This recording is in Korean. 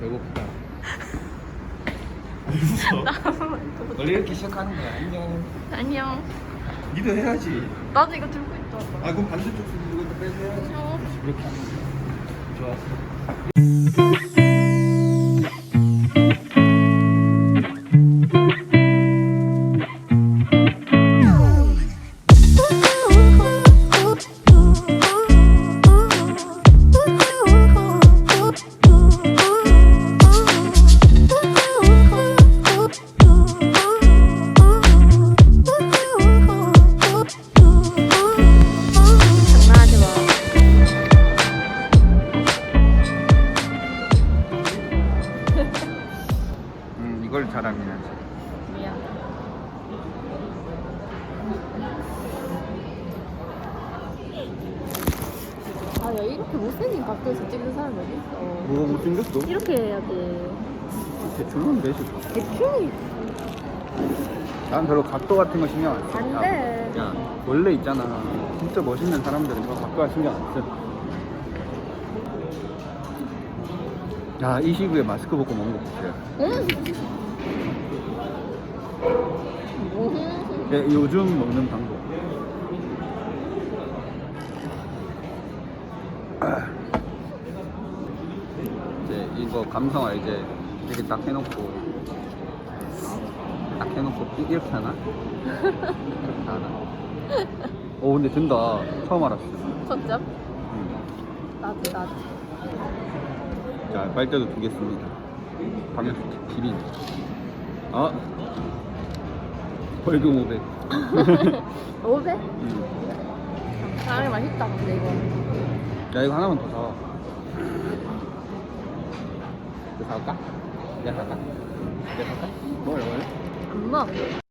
배고프다. 뭐. 원래 이렇게 시작하는 거야. 안녕. 안녕. 니도 해야지. 나도 이거 들고 있잖아. 그럼 반대쪽 손 들고 빼세요. 안녕. 이렇게 하는 거야. 좋았어. 이걸 미안. 아, 야, 이렇게 못생긴 각도에서 찍는 사람이 어딨어. 뭐가 못생겼어? 이렇게 해야 돼. 대충은 되지. 대충이 난 별로 각도 같은 거 신경 안 써. 안 야, 돼. 야 원래 있잖아. 진짜 멋있는 사람들은 저 각도가 신경 안 써. 야, 이 시국에 마스크 벗고 먹는 거 보세요. 응? 음. 예, 요즘 먹는 방법. 이제 이거 감성화 이제 이렇게 딱 해놓고 딱 해놓고 이- 이렇게 하나? 이렇게 하나? 오 근데 된다. 처음 알았어. 첫점? 음. 나도, 나도. 자 빨대도 두겠습니다. 방역 기린. 아 벌금 500. 500? 음. 아, 맛있다, 근데 이거. 야 이거 하나만 더 사와 이거 사올까? 내가 살까? 내가 살까? 먹을래 먹을래? 안 먹어.